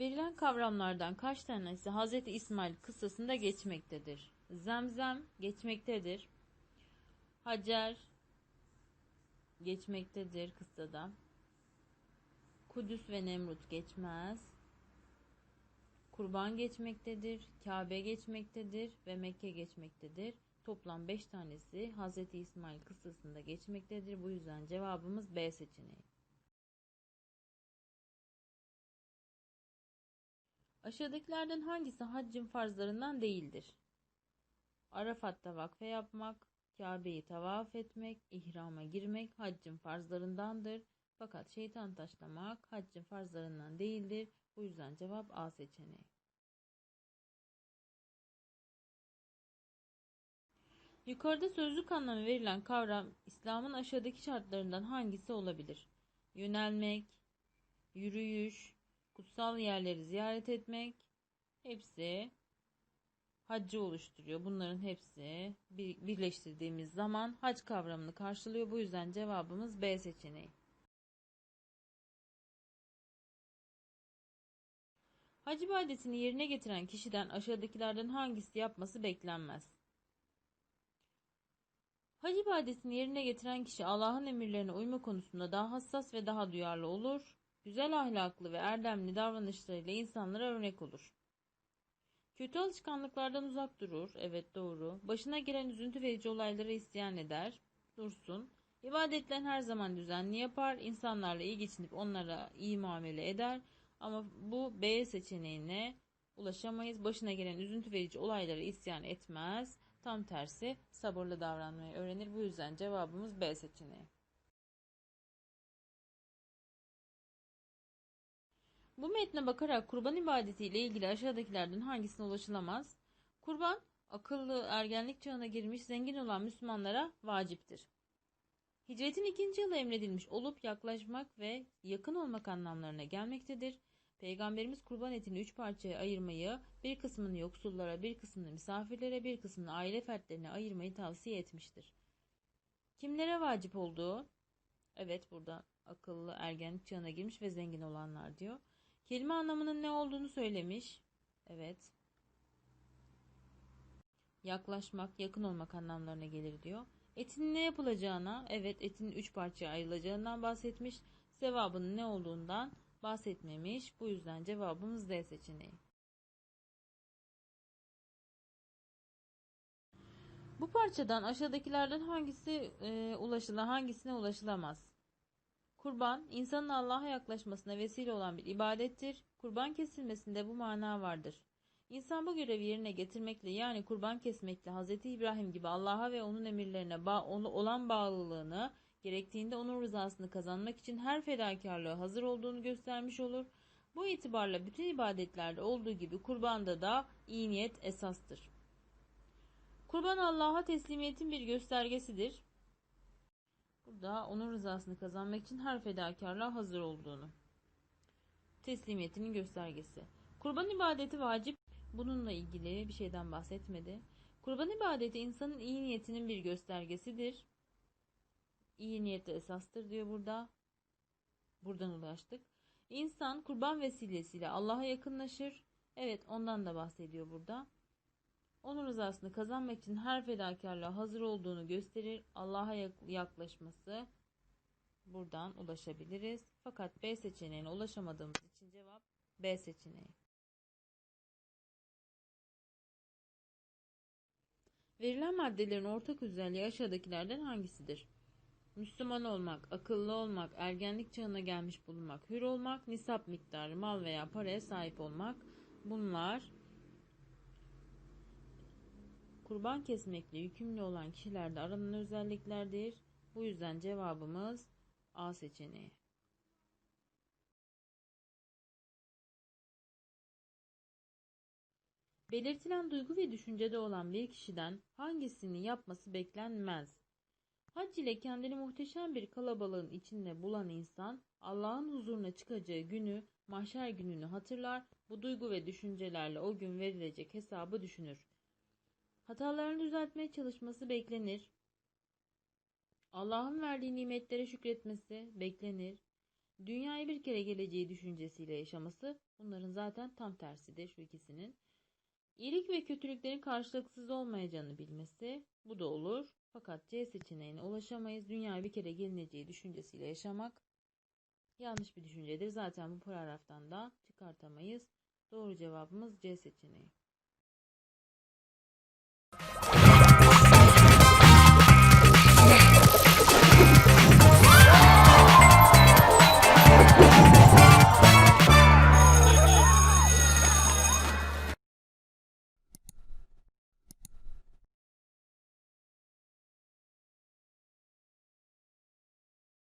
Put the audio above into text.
Verilen kavramlardan kaç tanesi Hz. İsmail kıssasında geçmektedir? Zemzem geçmektedir. Hacer geçmektedir kıssada. Kudüs ve Nemrut geçmez. Kurban geçmektedir, Kabe geçmektedir ve Mekke geçmektedir. Toplam 5 tanesi Hz. İsmail kıssasında geçmektedir. Bu yüzden cevabımız B seçeneği. Aşağıdakilerden hangisi haccın farzlarından değildir? Arafat'ta vakfe yapmak, Kabe'yi tavaf etmek, ihrama girmek haccın farzlarındandır. Fakat şeytan taşlamak haccın farzlarından değildir. Bu yüzden cevap A seçeneği. Yukarıda sözlük anlamı verilen kavram İslam'ın aşağıdaki şartlarından hangisi olabilir? Yönelmek, yürüyüş, kutsal yerleri ziyaret etmek hepsi haccı oluşturuyor. Bunların hepsi birleştirdiğimiz zaman hac kavramını karşılıyor. Bu yüzden cevabımız B seçeneği. Hac ibadetini yerine getiren kişiden aşağıdakilerden hangisi yapması beklenmez? Hac ibadetini yerine getiren kişi Allah'ın emirlerine uyma konusunda daha hassas ve daha duyarlı olur. Güzel ahlaklı ve erdemli davranışlarıyla insanlara örnek olur. Kötü alışkanlıklardan uzak durur. Evet doğru. Başına gelen üzüntü verici olaylara isyan eder. Dursun. İbadetlerini her zaman düzenli yapar. İnsanlarla iyi geçinip onlara iyi muamele eder. Ama bu B seçeneğine ulaşamayız. Başına gelen üzüntü verici olaylara isyan etmez. Tam tersi sabırlı davranmayı öğrenir. Bu yüzden cevabımız B seçeneği. Bu metne bakarak kurban ibadeti ile ilgili aşağıdakilerden hangisine ulaşılamaz? Kurban, akıllı ergenlik çağına girmiş zengin olan Müslümanlara vaciptir. Hicretin ikinci yılı emredilmiş olup yaklaşmak ve yakın olmak anlamlarına gelmektedir. Peygamberimiz kurban etini üç parçaya ayırmayı, bir kısmını yoksullara, bir kısmını misafirlere, bir kısmını aile fertlerine ayırmayı tavsiye etmiştir. Kimlere vacip olduğu? Evet burada akıllı ergenlik çağına girmiş ve zengin olanlar diyor. Kelime anlamının ne olduğunu söylemiş. Evet. Yaklaşmak, yakın olmak anlamlarına gelir diyor. Etin ne yapılacağına, evet etin üç parçaya ayrılacağından bahsetmiş. Sevabının ne olduğundan bahsetmemiş. Bu yüzden cevabımız D seçeneği. Bu parçadan aşağıdakilerden hangisi e, ulaşılan, hangisine ulaşılamaz? Kurban, insanın Allah'a yaklaşmasına vesile olan bir ibadettir. Kurban kesilmesinde bu mana vardır. İnsan bu görevi yerine getirmekle yani kurban kesmekle Hz. İbrahim gibi Allah'a ve onun emirlerine bağ olan bağlılığını gerektiğinde onun rızasını kazanmak için her fedakarlığı hazır olduğunu göstermiş olur. Bu itibarla bütün ibadetlerde olduğu gibi kurbanda da iyi niyet esastır. Kurban Allah'a teslimiyetin bir göstergesidir. Burada onun rızasını kazanmak için her fedakarlığa hazır olduğunu. Teslimiyetinin göstergesi. Kurban ibadeti vacip. Bununla ilgili bir şeyden bahsetmedi. Kurban ibadeti insanın iyi niyetinin bir göstergesidir. İyi niyette esastır diyor burada. Buradan ulaştık. İnsan kurban vesilesiyle Allah'a yakınlaşır. Evet ondan da bahsediyor burada. Onun rızasını kazanmak için her fedakarlığa hazır olduğunu gösterir. Allah'a yaklaşması buradan ulaşabiliriz. Fakat B seçeneğine ulaşamadığımız için cevap B seçeneği. Verilen maddelerin ortak özelliği aşağıdakilerden hangisidir? Müslüman olmak, akıllı olmak, ergenlik çağına gelmiş bulunmak, hür olmak, nisap miktarı, mal veya paraya sahip olmak bunlar kurban kesmekle yükümlü olan kişilerde aranan özelliklerdir. Bu yüzden cevabımız A seçeneği. Belirtilen duygu ve düşüncede olan bir kişiden hangisini yapması beklenmez? Hac ile kendini muhteşem bir kalabalığın içinde bulan insan Allah'ın huzuruna çıkacağı günü, mahşer gününü hatırlar, bu duygu ve düşüncelerle o gün verilecek hesabı düşünür. Hatalarını düzeltmeye çalışması beklenir. Allah'ın verdiği nimetlere şükretmesi beklenir. Dünyaya bir kere geleceği düşüncesiyle yaşaması bunların zaten tam tersidir şu ikisinin. İyilik ve kötülüklerin karşılıksız olmayacağını bilmesi bu da olur. Fakat C seçeneğine ulaşamayız. Dünyaya bir kere gelineceği düşüncesiyle yaşamak yanlış bir düşüncedir. Zaten bu paragraftan da çıkartamayız. Doğru cevabımız C seçeneği.